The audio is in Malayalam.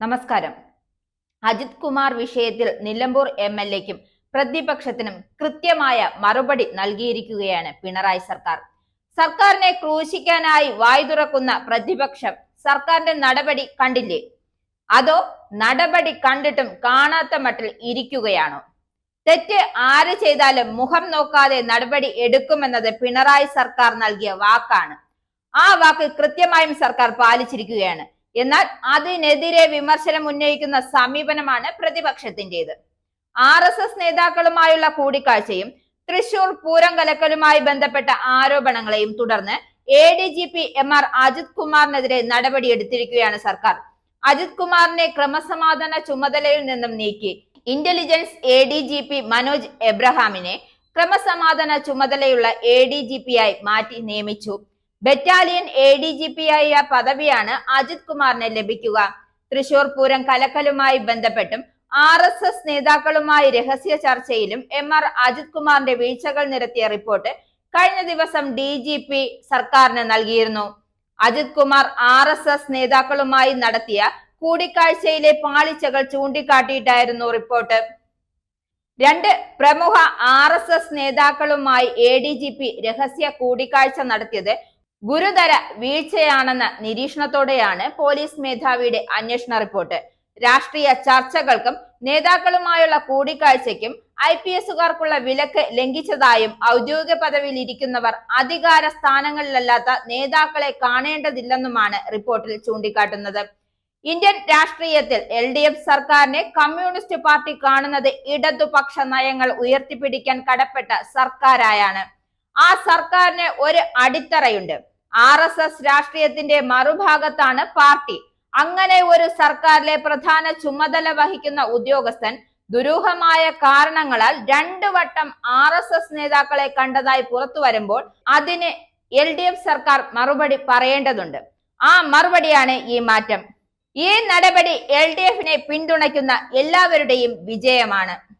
നമസ്കാരം. അജിത് കുമാർ വിഷയത്തിൽ നിലമ്പൂർ എം എൽ എക്കും പ്രതിപക്ഷത്തിനും കൃത്യമായ മറുപടി നൽകിയിരിക്കുകയാണ് പിണറായി സർക്കാർ. സർക്കാരിനെ ക്രൂശിക്കാനായി വായു തുറക്കുന്ന പ്രതിപക്ഷം സർക്കാരിന്റെ നടപടി കണ്ടില്ലേ? അതോ നടപടി കണ്ടിട്ടും കാണാത്ത മട്ടിൽ ഇരിക്കുകയാണോ? തെറ്റ് ആര് ചെയ്താലും മുഖം നോക്കാതെ നടപടി എടുക്കുമെന്നത് പിണറായി സർക്കാർ നൽകിയ വാക്കാണ്. ആ വാക്ക് കൃത്യമായും സർക്കാർ പാലിച്ചിരിക്കുകയാണ്. എന്നാൽ അതിനെതിരെ വിമർശനം ഉന്നയിക്കുന്ന സമീപനമാണ് പ്രതിപക്ഷത്തിന്റേത് ആർ എസ് എസ് നേതാക്കളുമായുള്ള കൂടിക്കാഴ്ചയും തൃശൂർ പൂരം കലക്കലുമായി ബന്ധപ്പെട്ട ആരോപണങ്ങളെയും തുടർന്ന് A D G P M R Ajith കുമാറിനെതിരെ നടപടിയെടുത്തിരിക്കുകയാണ് സർക്കാർ. അജിത് കുമാറിനെ ക്രമസമാധാന ചുമതലയിൽ നിന്നും നീക്കി intelligence A D G P Manoj എബ്രഹാമിനെ ക്രമസമാധാന ചുമതലയുള്ള എ ഡി ജി പി ആയി മാറ്റി നിയമിച്ചു. Battalion A D G P ആയ പദവിയാണ് അജിത് കുമാറിന് ലഭിക്കുക. തൃശൂർ പൂരം കലക്കലുമായി ബന്ധപ്പെട്ടും ആർ എസ് എസ് നേതാക്കളുമായി രഹസ്യ ചർച്ചയിലും എം ആർ അജിത് കുമാറിന്റെ വീഴ്ചകൾ നിരത്തിയ റിപ്പോർട്ട് കഴിഞ്ഞ ദിവസം ഡി ജി പി സർക്കാരിന് നൽകിയിരുന്നു. Ajith Kumar R S S നേതാക്കളുമായി നടത്തിയ കൂടിക്കാഴ്ചയിലെ പാളിച്ചകൾ ചൂണ്ടിക്കാട്ടിയിട്ടായിരുന്നു റിപ്പോർട്ട്. രണ്ട് പ്രമുഖ ആർ എസ് എസ് നേതാക്കളുമായി എ ഡി ജി പി രഹസ്യ കൂടിക്കാഴ്ച നടത്തിയത് ഗുരുതര വീഴ്ചയാണെന്ന നിരീക്ഷണത്തോടെയാണ് പോലീസ് മേധാവിയുടെ അന്വേഷണ റിപ്പോർട്ട്. രാഷ്ട്രീയ ചർച്ചകൾക്കും നേതാക്കളുമായുള്ള കൂടിക്കാഴ്ചയ്ക്കും ഐ പി എസുകാർക്കുള്ള വിലക്ക് ലംഘിച്ചതായും ഔദ്യോഗിക പദവിയിൽ ഇരിക്കുന്നവർ അധികാര സ്ഥാനങ്ങളിലല്ലാത്ത നേതാക്കളെ കാണേണ്ടതില്ലെന്നുമാണ് റിപ്പോർട്ടിൽ ചൂണ്ടിക്കാട്ടുന്നത്. ഇന്ത്യൻ രാഷ്ട്രീയത്തിൽ എൽ ഡി എഫ് സർക്കാരിനെ കമ്മ്യൂണിസ്റ്റ് പാർട്ടി കാണുന്നത് ഇടതുപക്ഷ നയങ്ങൾ ഉയർത്തിപ്പിടിക്കാൻ കടപ്പെട്ട സർക്കാരായാണ്. ആ സർക്കാരിന് ഒരു അടിത്തറയുണ്ട്. ആർ എസ് എസ് രാഷ്ട്രീയത്തിന്റെ മറുഭാഗത്താണ് പാർട്ടി. അങ്ങനെ ഒരു സർക്കാരിലെ പ്രധാന ചുമതല വഹിക്കുന്ന ഉദ്യോഗസ്ഥൻ ദുരൂഹമായ കാരണങ്ങളാൽ രണ്ടു വട്ടം ആർ എസ് എസ് നേതാക്കളെ കണ്ടതായി പുറത്തു വരുമ്പോൾ അതിന് എൽ ഡി എഫ് സർക്കാർ മറുപടി പറയേണ്ടതുണ്ട്. ആ മറുപടിയാണ് ഈ മാറ്റം. ഈ നടപടി എൽ ഡി എഫിനെ പിന്തുണയ്ക്കുന്ന എല്ലാവരുടെയും വിജയമാണ്.